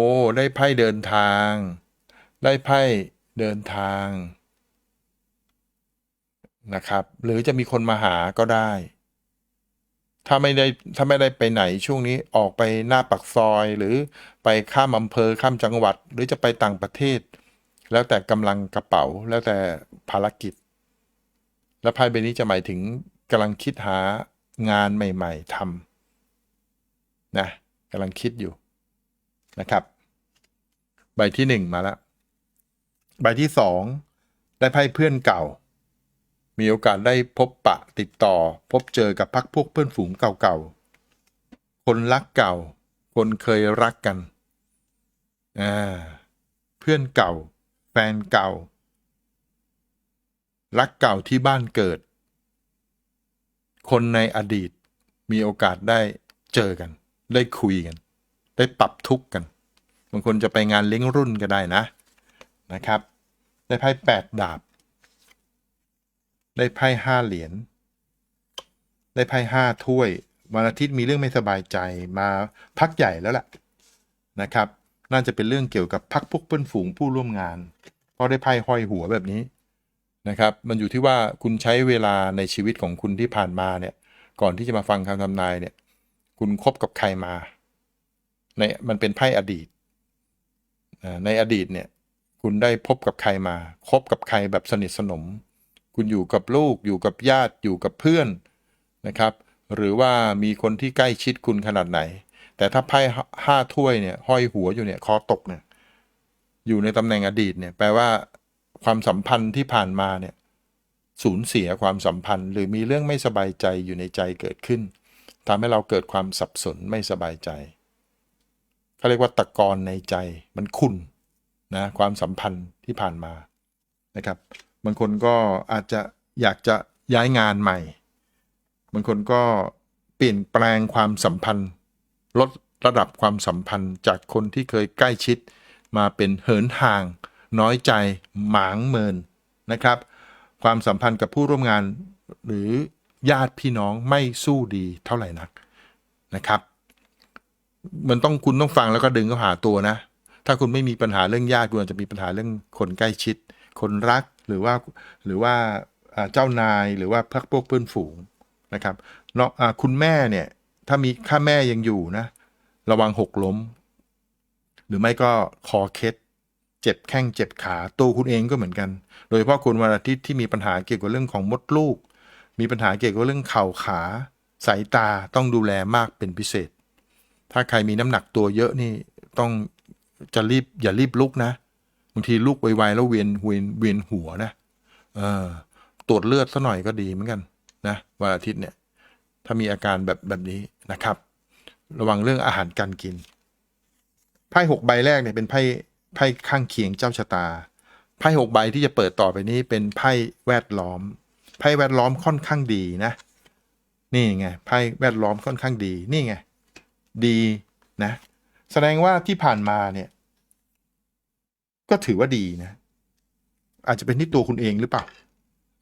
โอ้ ได้ไพ่เดินทาง ได้ไพ่เดินทางนะครับ หรือจะมีคนมาหาก็ได้ ถ้าไม่ได้ถ้าไม่ได้ไปไหนช่วงนี้ออกไปหน้าปักซอยหรือไปข้ามอำเภอข้ามจังหวัด หรือจะไปต่างประเทศ แล้วแต่กำลังกระเป๋าแล้วแต่ภารกิจ แล้วไพ่ใบนี้จะหมายถึงกำลังคิดหางานใหม่ ๆทำนะกำลังคิดอยู่ นะครับ ใบที่หนึ่งมาแล้ว ใบที่สองได้ไพ่เพื่อนเก่า มีโอกาสได้พบปะติดต่อ พบเจอกับพักพวกเพื่อนฝูงเก่าๆ คนรักเก่า คนเคยรักกันอ่าเพื่อนเก่า แฟนเก่า รักเก่าที่บ้านเกิด คนในอดีตมีโอกาสได้เจอกัน ได้คุยกัน ได้ปรับทุกข์กัน บางคนจะไปงานเลี้ยงรุ่นก็ได้นะนะครับ ได้ไพ่แปดดาบ ได้ไพ่ห้าเหรียญ ได้ไพ่ห้าถ้วย วันอาทิตย์มีเรื่องไม่สบายใจมาพักใหญ่แล้วแหละนะครับ น่าจะเป็นเรื่องเกี่ยวกับพักพวกเพื่อนฝูงผู้ร่วมงาน เพราะได้ไพ่ห้อยหัวแบบนี้นะครับ มันอยู่ที่ว่าคุณใช้เวลาในชีวิตของคุณที่ผ่านมาเนี่ย ก่อนที่จะมาฟังคำทำนายเนี่ย คุณคบกับใครมา ในมันเป็นไพ่อดีต ในอดีตเนี่ย คุณได้พบกับใครมา คบกับใครแบบสนิทสนม คุณอยู่กับลูก อยู่กับญาติ อยู่กับเพื่อนนะครับ หรือว่ามีคนที่ใกล้ชิดคุณขนาดไหน แต่ถ้าไพ่ห้าถ้วยเนี่ย ห้อยหัวอยู่เนี่ยคอตกเนี่ย อยู่ในตำแหน่งอดีตเนี่ย แปลว่าความสัมพันธ์ที่ผ่านมาเนี่ย สูญเสียความสัมพันธ์ หรือมีเรื่องไม่สบายใจอยู่ในใจเกิดขึ้นทำให้เราเกิดความสับสนไม่สบายใจ เขาเรียกว่าตะกอนในใจมันขุ่นนะความสัมพันธ์ที่ผ่านมานะครับ บางคนก็อาจจะอยากจะย้ายงานใหม่ บางคนก็เปลี่ยนแปลงความสัมพันธ์ ลดระดับความสัมพันธ์จากคนที่เคยใกล้ชิด มาเป็นเหินห่าง น้อยใจหมางเมินนะครับ ความสัมพันธ์กับผู้ร่วมงานหรือญาติพี่น้องไม่สู้ดีเท่าไหร่นักนะครับ มันต้องคุณต้องฟังแล้วก็ดึงเข้าหาตัวนะ ถ้าคุณไม่มีปัญหาเรื่องญาติคุณอาจจะมีปัญหาเรื่องคนใกล้ชิด คนรักหรือว่าหรือว่าเจ้านายหรือว่าพักพวกเพื่อนฝูงนะครับเนาะอ่าคุณแม่เนี่ย ถ้ามีค่าแม่ยังอยู่นะ ระวังหกล้ม หรือไม่ก็คอเคล็ดเจ็บแข้งเจ็บขาตัวคุณเองก็เหมือนกัน โดยเฉพาะคนวันอาทิตย์ที่มีปัญหาเกี่ยวกับเรื่องของมดลูก มีปัญหาเกี่ยวกับเรื่องเข่าขาสายตาต้องดูแลมากเป็นพิเศษ ถ้าใครมีน้ำหนักตัวเยอะนี่ต้องจะรีบอย่ารีบลุกนะบางทีลุกไวๆแล้วเวียนเวียนเวียนหัวนะเออตรวจเลือดซะหน่อยก็ดีเหมือนกันนะวันอาทิตย์เนี่ย ถ้ามีอาการแบบแบบนี้นะครับ ระวังเรื่องอาหารการกินไพ่หกใบแรกเนี่ยเป็นไพ่ไพ่ข้างเคียงเจ้าชะตาไพ่หกใบที่จะเปิดต่อไปนี้เป็นไพ่แวดล้อมไพ่แวดล้อมค่อนข้างดีนะ นี่ไงไพ่แวดล้อมค่อนข้างดีนี่ไง ดีนะแสดงว่าที่ผ่านมาเนี่ย ก็ถือว่าดีนะ อาจจะเป็นที่ตัวคุณเองหรือเปล่า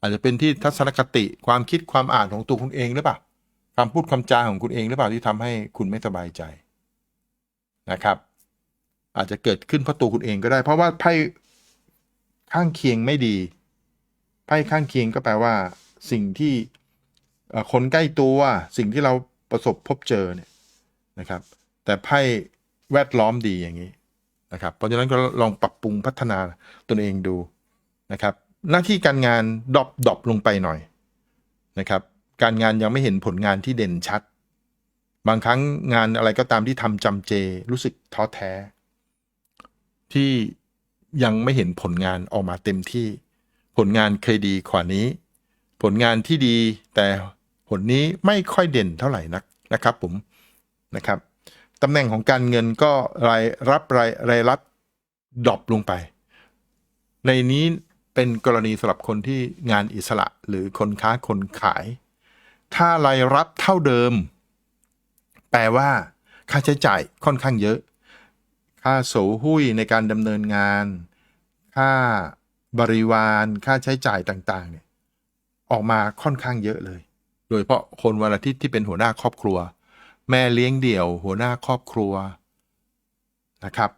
อาจจะเป็นที่ทัศนคติความคิดความอ่านของตัวคุณเองหรือเปล่าคำพูดคำจาของคุณเองหรือเปล่าที่ทำให้คุณไม่สบายใจนะครับ อาจจะเกิดขึ้นเพราะตัวคุณเองก็ได้ เพราะว่าไพ่ข้างเคียงไม่ดีไพ่ข้างเคียงก็แปลว่า สิ่งที่คนใกล้ตัว สิ่งที่เราประสบพบเจอเนี่ย นะครับ แต่ไพ่แวดล้อมดีอย่างนี้นะครับ เพราะฉะนั้นก็ลองปรับปรุงพัฒนาตนเองดูนะครับ หน้าที่การงานดรอปดรอปลงไปหน่อยนะครับ การงานยังไม่เห็นผลงานที่เด่นชัด บางครั้งงานอะไรก็ตามที่ทำจำเจรู้สึกท้อแท้ ที่ยังไม่เห็นผลงานออกมาเต็มที่ ผลงานเคยดีกว่านี้ ผลงานที่ดีแต่ผลนี้ไม่ค่อยเด่นเท่าไหร่นักนะครับผม นะครับตำแหน่งของการเงินก็รายรับรายรายรับดรอปลงไป ในนี้เป็นกรณีสำหรับคนที่งานอิสระหรือคนค้าคนขาย ถ้ารายรับเท่าเดิม แปลว่า ค่าใช้จ่ายค่อนข้างเยอะ ค่าโสหุ้ยในการดำเนินงาน ค่าบริวาร ค่าใช้จ่ายต่างๆเนี่ยออกมาค่อนข้างเยอะเลย โดยเฉพาะคนวันอาทิตย์ที่เป็นหัวหน้าครอบครัว แม่เลี้ยงเดี่ยว หัวหน้าครอบครัวนะครับ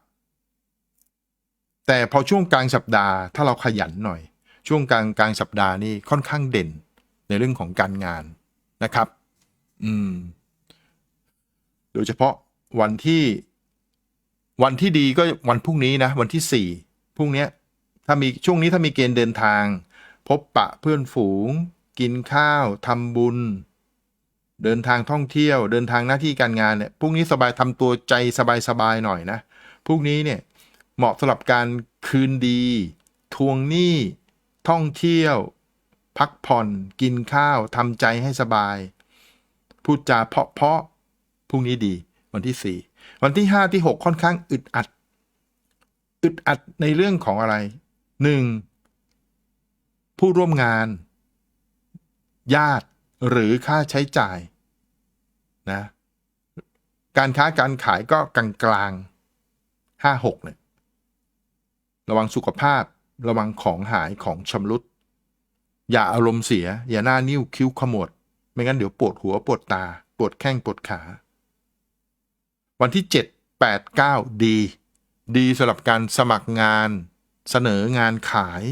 แต่พอช่วงกลางสัปดาห์ถ้าเราขยันหน่อย ช่วงกลางกลางสัปดาห์นี่ค่อนข้างเด่นในเรื่องของการงานนะครับ อืม โดยเฉพาะวันที่วันที่ดีก็วันพรุ่งนี้นะ วันที่สี่พรุ่งเนี้ยถ้ามีช่วงนี้ถ้ามีเกณฑ์เดินทาง พบปะเพื่อนฝูง กินข้าวทำบุญ เดินทางท่องเที่ยว เดินทางหน้าที่การงานเนี่ยพรุ่งนี้สบายทำตัวใจสบายๆหน่อยนะพรุ่งนี้เนี่ยเหมาะสำหรับการคืนดี ทวงหนี้ ท่องเที่ยว พักผ่อน กินข้าวทำใจให้สบาย พูดจาเพาะเพาะพรุ่งนี้ดี วันที่สี่วันที่ห้าที่หกค่อนข้างอึดอัด อึดอัดในเรื่องของอะไรหนึ่งผู้ร่วมงาน ญาติ หรือค่าใช้จ่ายนะการค้าการขายก็กลางกลางห้าหกเนี่ยระวังสุขภาพระวังของหายของชำรุด อย่าอารมณ์เสีย อย่าหน้านิ้วคิ้วขมวด ไม่งั้นเดี๋ยวปวดหัวปวดตา ปวดแข้งปวดขา วันที่ 7 8 9 ดี ดีสำหรับการสมัครงาน เสนองานขาย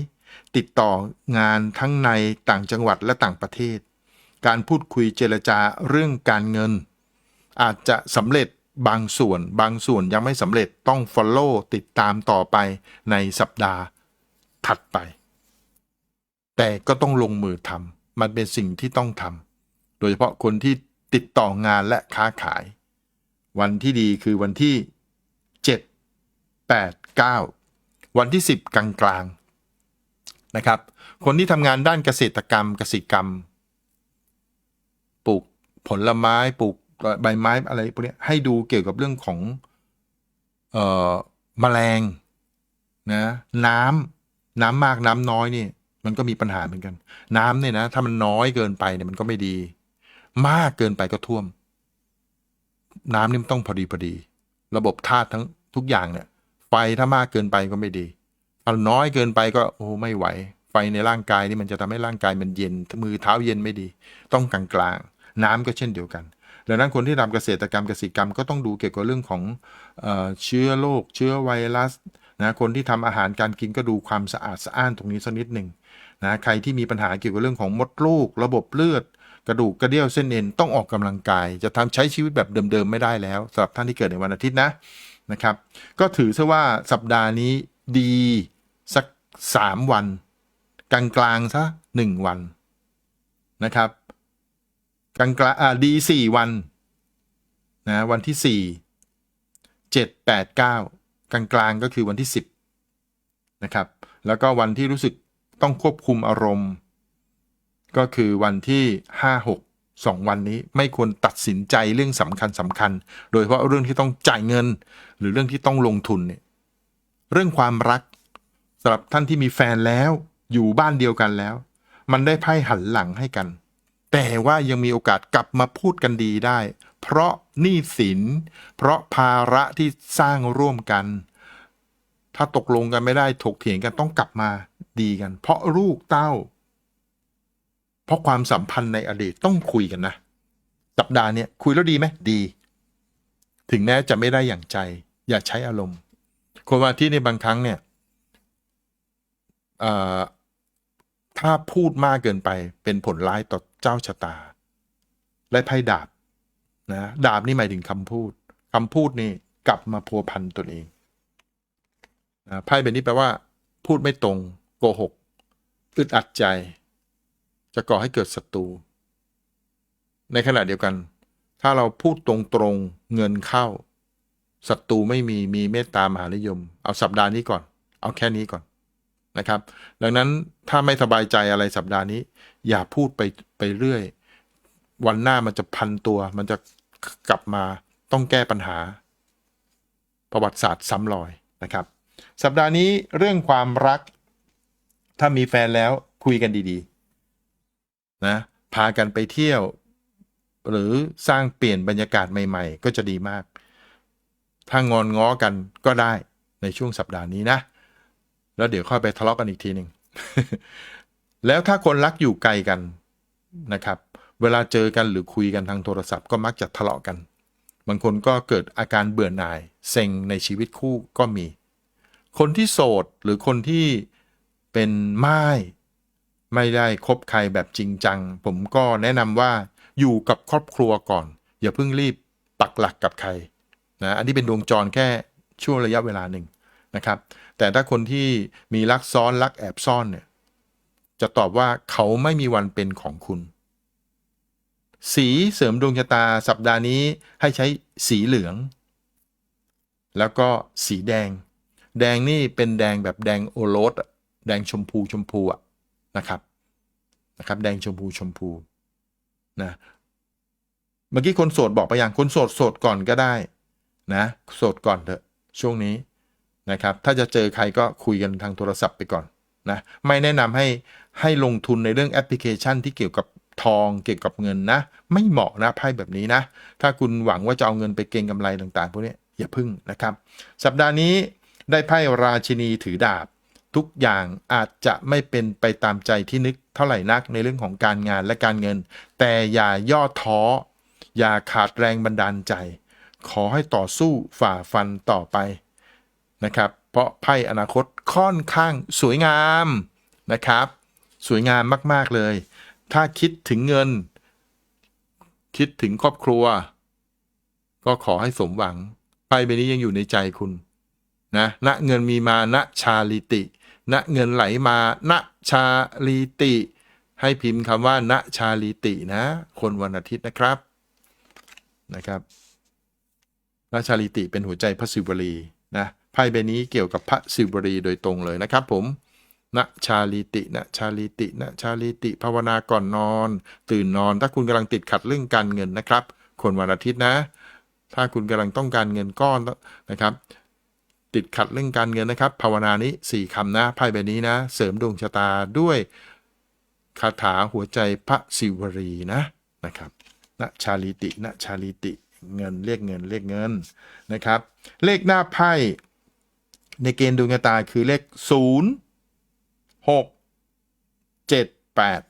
ติดต่องานทั้งในต่างจังหวัดและต่างประเทศ การพูดคุยเจรจาเรื่องการเงิน อาจจะสำเร็จบางส่วนบางส่วนยังไม่สำเร็จต้อง Follow ติดตามต่อไปในสัปดาห์ถัดไป แต่ก็ต้องลงมือทำมันเป็นสิ่งที่ต้องทำโดยเฉพาะคนที่ติดต่องานและค้าขาย วันที่ดีคือวันที่ 7 8 9 วันที่ 10 กลางกลางๆนะครับ คนที่ทำงานด้านเกษตรกรรม เกษตรกรรม ผลไม้ปลูกใบไม้อะไรพวกนี้ให้ดูเกี่ยวกับเรื่องของ เอ่อแมลง นะ น้ำน้ำมากน้ำน้อยนี่มันก็มีปัญหาเหมือนกัน น้ำเนี่ยนะถ้ามันน้อยเกินไปเนี่ยมันก็ไม่ดี มากเกินไปก็ท่วม น้ำนี่มันต้องพอดีพอดี ระบบธาตุทั้งทุกอย่างเนี่ย ไฟถ้ามากเกินไปก็ไม่ดีถ้าน้อยเกินไปก็โอ้ไม่ไหว ไฟในร่างกายนี่มันจะทำให้ร่างกายมันเย็นมือเท้าเย็นไม่ดี ต้องกลางกลาง น้ำก็เช่นเดียวกันดังนั้นคนที่ทำเกษตรกรรมเกษตรกรรมก็ต้องดูเกี่ยวกับเรื่องของเอเชื้อโรคเชื้อไวรัสนะคนที่ทำอาหารการกินก็ดูความสะอาดสะอ้านตรงนี้สักนิดหนึ่งนะใครที่มีปัญหาเกี่ยวกับเรื่องของมดลูก ระบบเลือด กระดูกกระเดี่ยวเส้นเอ็นต้องออกกำลังกาย จะทำใช้ชีวิตแบบเดิมๆไม่ได้แล้วสำหรับท่านที่เกิดในวันอาทิตย์นะนะครับ ก็ถือซะว่าสัปดาห์นี้ดีสักสามวัน กลางๆซะหนึ่งวันนะครับ กลางกลางอ่าดีสี่วันนะวันที่สี่เจ็ดแปดเก้ากลางกลางก็คือวันที่สิบนะครับแล้วก็วันที่รู้สึกต้องควบคุมอารมณ์ ก็คือวันที่ห้าหกสองวันนี้ไม่ควรตัดสินใจเรื่องสำคัญสำคัญ โดยเฉพาะเรื่องที่ต้องจ่ายเงิน หรือเรื่องที่ต้องลงทุนเนี่ยเรื่องความรักสำหรับท่านที่มีแฟนแล้วอยู่บ้านเดียวกันแล้ว มันได้ไพ่หันหลังให้กัน แต่ว่ายังมีโอกาสกลับมาพูดกันดีได้ เพราะหนี้สิน เพราะภาระที่สร้างร่วมกัน ถ้าตกลงกันไม่ได้ถกเถียงกันต้องกลับมาดีกัน เพราะลูกเต้า เพราะความสัมพันธ์ในอดีตต้องคุยกันนะสัปดาห์เนี้ยคุยแล้วดีไหมดี ถึงแม้จะไม่ได้อย่างใจ อย่าใช้อารมณ์คนวันอาที่ในบางครั้งเนี่ยอ ถ้าพูดมากเกินไปเป็นผลร้ายต่อเจ้าชะตา และไพ่ดาบนะดาบนี่หมายถึงคำพูดคำพูดนี่กลับมาพัวพันตนเองนะไพ่แบบนี้แปลว่า พูดไม่ตรงโกหกอึดอัดใจ จะก่อให้เกิดศัตรูในขณะเดียวกัน ถ้าเราพูดตรงๆเงินเข้าศัตรูไม่มีมีเมตตามหานิยม เอาสัปดาห์นี้ก่อน เอาแค่นี้ก่อน นะครับ ดังนั้นถ้าไม่สบายใจอะไรสัปดาห์นี้ อย่าพูดไปไปเรื่อย วันหน้ามันจะพันตัว มันจะกลับมาต้องแก้ปัญหา ประวัติศาสตร์ซ้ำรอยนะครับ สัปดาห์นี้เรื่องความรัก ถ้ามีแฟนแล้วคุยกันดีๆนะพากันไปเที่ยว หรือสร้างเปลี่ยนบรรยากาศใหม่ ๆ ก็จะดีมาก ถ้างอนง้อกันก็ได้ในช่วงสัปดาห์นี้นะ แล้วเดี๋ยวค่อยไปทะเลาะกันอีกทีหนึ่งแล้วถ้าคนรักอยู่ไกลกันนะครับ เวลาเจอกันหรือคุยกันทางโทรศัพท์ก็มักจะทะเลาะกัน บางคนก็เกิดอาการเบื่อหน่ายเซ็งในชีวิตคู่ก็มี คนที่โสดหรือคนที่เป็นไม้ไม่ได้คบใครแบบจริงจัง ผมก็แนะนำว่าอยู่กับครอบครัวก่อน อย่าเพิ่งรีบปักหลักกับใครนะอันนี้เป็นดวงจรแค่ช่วงระยะเวลาหนึ่งนะครับ แต่ถ้าคนที่มีรักซ้อนรักแอบซ่อนเนี่ย จะตอบว่าเขาไม่มีวันเป็นของคุณ สีเสริมดวงชะตาสัปดาห์นี้ให้ใช้สีเหลือง แล้วก็สีแดง แดงนี่เป็นแดงแบบแดงโอรสแดงชมพูชมพูอะนะครับนะครับแดงชมพูชมพูนะเมื่อกี้คนโสดบอกไปอย่างคนโสดโสดก่อนก็ได้นะโสดก่อนเถอะช่วงนี้ นะครับ ถ้าจะเจอใครก็คุยกันทางโทรศัพท์ไปก่อนนะไม่แนะนำให้ให้ลงทุนในเรื่องแอปพลิเคชันที่เกี่ยวกับทองเกี่ยวกับเงินนะ ไม่เหมาะนะไพ่แบบนี้นะ ถ้าคุณหวังว่าจะเอาเงินไปเก็งกำไรต่างๆพวกนี้อย่าพึ่งนะครับ สัปดาห์นี้ได้ไพ่ราชินีถือดาบ ทุกอย่างอาจจะไม่เป็นไปตามใจที่นึกเท่าไหร่นักในเรื่องของการงานและการเงิน แต่อย่าย่อท้อ อย่าขาดแรงบันดาลใจ ขอให้ต่อสู้ฝ่าฟันต่อไป นะครับเพราะไพ่อนาคตค่อนข้างสวยงามนะครับ สวยงามมาก ๆ เลย ถ้าคิดถึงเงิน คิดถึงครอบครัว ก็ขอให้สมหวังไพ่ใบนี้ยังอยู่ในใจคุณนะณเงินมีมาณชาลิติณเงินไหลมาณชาลิติ ให้พิมพ์คำว่าณชาลิตินะ คนวันอาทิตย์นะครับนะครับณชาลิติเป็นหัวใจพระศิวลีนะ ไพ่ใบนี้เกี่ยวกับพระศิวลีโดยตรงเลยนะครับผมณชาลิติณชาลิติณชาลิติภาวนาก่อนนอน ตื่นนอน ถ้าคุณกำลังติดขัดเรื่องการเงินนะครับ คนวันอาทิตย์นะ ถ้าคุณกำลังต้องการเงินก้อนนะครับ ติดขัดเรื่องการเงินนะครับ ภาวนานี้สี่คำนะไพ่ใบนี้นะ เสริมดวงชะตาด้วยคาถาหัวใจพระศิวรีนะนะครับณชาลิติณชาลิติเงินเรียกเงินเรียกเงินนะครับ เลขหน้าไพ่ ในเกณฑ์ดวงชะตาคือเลข 0 6 7 8